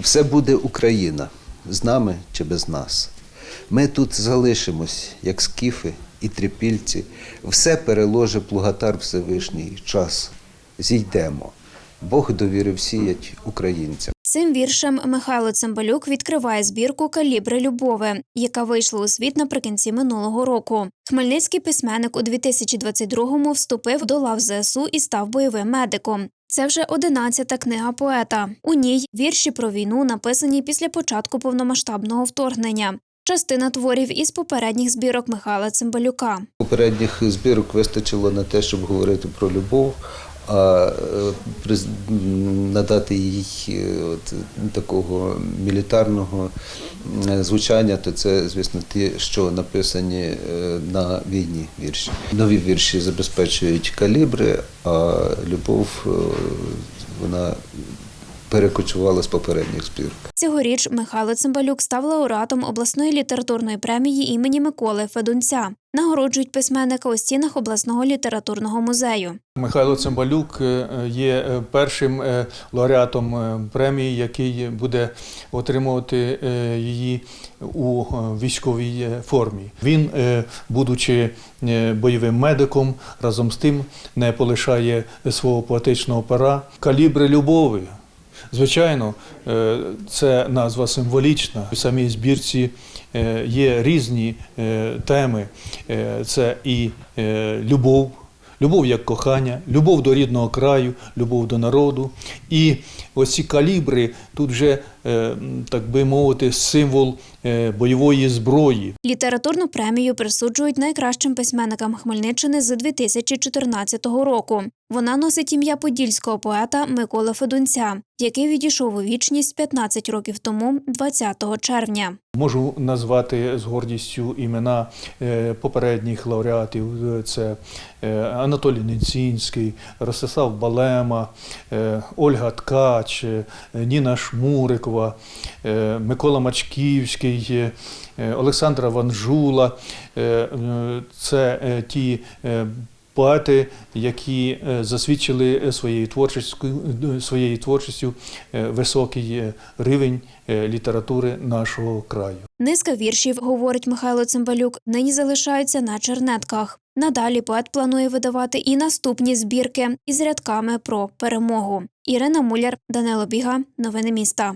Все буде Україна з нами чи без нас. Ми тут залишимось, як скіфи і трипільці. Все переложе плугатар Всевишній час. Зійдемо. Бог довірив сіять українцям. Цим віршем Михайло Цимбалюк відкриває збірку Калібри любови, яка вийшла у світ наприкінці минулого року. Хмельницький письменник у 2022-му вступив до лав ЗСУ і став бойовим медиком. Це вже одинадцята книга поета. У ній вірші про війну написані після початку повномасштабного вторгнення. Частина творів із попередніх збірок Михайла Цимбалюка. Попередніх збірок вистачило на те, щоб говорити про любов, а е, надати їй е, от, такого мілітарного е, звучання, то це, звісно, ті, що написані на війні вірші. Нові вірші забезпечують калібри, а любов вона перекочувала з попередніх збірок. Цьогоріч Михайло Цимбалюк став лауреатом обласної літературної премії імені Миколи Федунця. Нагороджують письменника у стінах обласного літературного музею. Михайло Цимбалюк е, є е, першим е, лауреатом премії, який буде отримувати її у військовій формі. Він, будучи бойовим медиком, разом з тим не полишає свого поетичного пера. Калібри любові. Звичайно, е, це назва символічна. У самій збірці е, є різні е, теми. Це і любов, любов як кохання, любов до рідного краю, любов до народу. І ось ці калібри тут вже, так би мовити, символ бойової зброї. Літературну премію присуджують найкращим письменникам Хмельниччини з 2014 року. Вона носить ім'я подільського поета Миколи Федунця, який відійшов у вічність 15 років тому, 20 червня. Можу назвати з гордістю імена е, попередніх лауреатів. Це е, Анатолій Нецінський, Ростислав Балема, е, Ольга Ткач, Ніна Шмурикова, Микола Мачківський, Олександра Ванжула. Це ті поети, які е, засвідчили своєю творчістю, своєю творчістю е, високий е, рівень е, літератури нашого краю. Низка віршів, говорить Михайло Цимбалюк, нині залишаються на чернетках. Надалі поет планує видавати і наступні збірки із рядками про перемогу. Ірина Муляр, Данило Біга, новини міста.